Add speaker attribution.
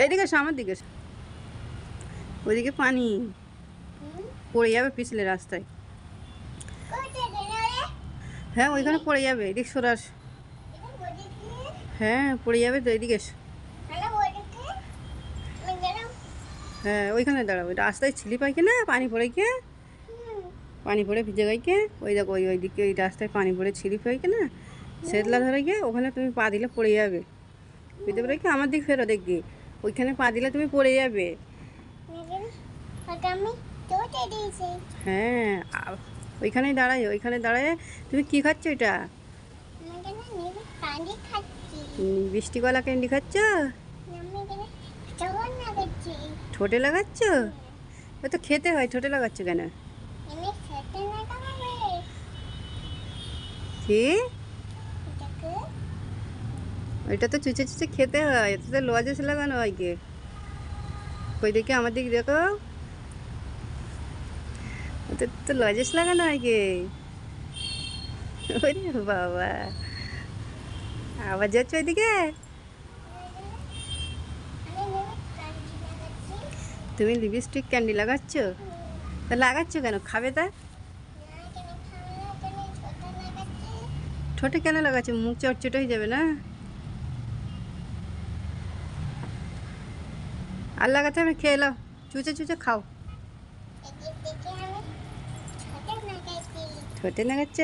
Speaker 1: এদিকে এসো, আমার দিকে। ওইদিকে পানি। পড়ে যাবে পিছলে রাস্তায়। হ্যাঁ ওইখানে পড়ে যাবে, এদিক সরাস হ্যাঁ পড়ে যাবে তো, এদিকে এসো। হ্যাঁ ওইখানে দাঁড়াবো রাস্তায় ছিলি পাইকে না, পানি পড়ে কে পানি পড়ে ভিজে গাইকে? ওই দেখো, ওই ওইদিকে, ওই রাস্তায় পানি পড়ে ছিলি পাইকে না? সেতলা ধরে গিয়ে, ওখানে তুমি পা দিলে পড়ে যাবে। বুঝতে পারে কি আমার দিক ফেরো দেখি। ওইখানে পা দিলে তুমি পড়ে যাবে। হ্যাঁ ওইখানেই দাঁড়াই ওইখানে দাঁড়ায়। তুমি কি খাচ্ছ এটা? বৃষ্টি কলা ক্যান্ডি খাচ্ছ? ঠোঁটে লাগাচ্ছ? ও তো খেতে হয় ঠোঁটে লাগাচ্ছ কেন? কি? ওইটা তো চুচে চুচে খেতে হয়, এতে তো লজেস লাগানো হয় কে কই দেখি আমার দিকে দেখো। ওতে তো লজেস লাগানো হয় কে ওরে বাবা। আবার যাচ্ছ ওইদিকে? তুমি লিপস্টিক ক্যান্ডি লাগাচ্ছ? তা লাগাচ্ছ কেন? খাবে তা? ঠোঁটে কেন লাগাচ্ছ? মুখ চটচটে হয়ে যাবে না? আর লাগাতে আমি খেয়ে এলাম চুচে চুচে খাও। ঠোঁটে লাগাচ্ছ